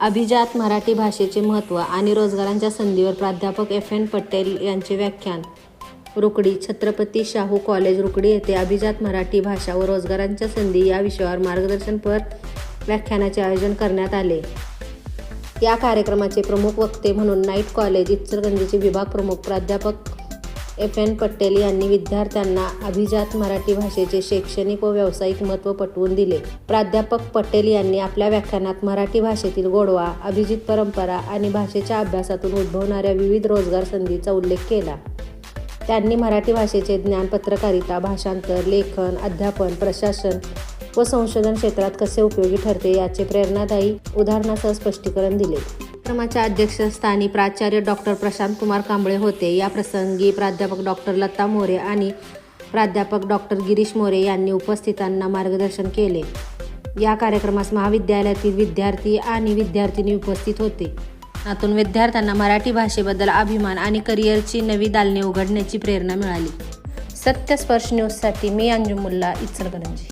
अभिजात मराठी भाषेचे महत्त्व आणि रोजगारांच्या संधीवर प्राध्यापक एफ एन पटेल यांचे व्याख्यान. रुकडी छत्रपती शाहू कॉलेज रुकडी येथे अभिजात मराठी भाषा व रोजगारांच्या संधी या विषयावर मार्गदर्शनपर व्याख्यानाचे आयोजन करण्यात आले. या कार्यक्रमाचे प्रमुख वक्ते म्हणून नाईट कॉलेज इचलकरंजीचे विभाग प्रमुख प्राध्यापक एफ एन पटेल यांनी विद्यार्थ्यांना अभिजात मराठी भाषेचे शैक्षणिक व व्यावसायिक महत्त्व पटवून दिले. प्राध्यापक पटेल यांनी आपल्या व्याख्यानात मराठी भाषेतील गोडवा अभिजित परंपरा आणि भाषेच्या अभ्यासातून उद्भवणाऱ्या विविध रोजगार संधीचा उल्लेख केला. त्यांनी मराठी भाषेचे ज्ञान पत्रकारिता भाषांतर लेखन अध्यापन प्रशासन व संशोधन क्षेत्रात कसे उपयोगी ठरते याचे प्रेरणादायी उदाहरणासह स्पष्टीकरण दिले. कार्यक्रमाच्या अध्यक्षस्थानी प्राचार्य डॉक्टर प्रशांत कुमार कांबळे होते. या प्रसंगी प्राध्यापक डॉक्टर लता मोरे आणि प्राध्यापक डॉक्टर गिरीश मोरे यांनी उपस्थितांना मार्गदर्शन केले. या कार्यक्रमास महाविद्यालयातील विद्यार्थी आणि विद्यार्थिनी उपस्थित होते. यातून विद्यार्थ्यांना मराठी भाषेबद्दल अभिमान आणि करिअरची नवी दालने उघडण्याची प्रेरणा मिळाली. सत्यस्पर्श न्यूजसाठी मी अंजुमुल्ला इचलकरंजी.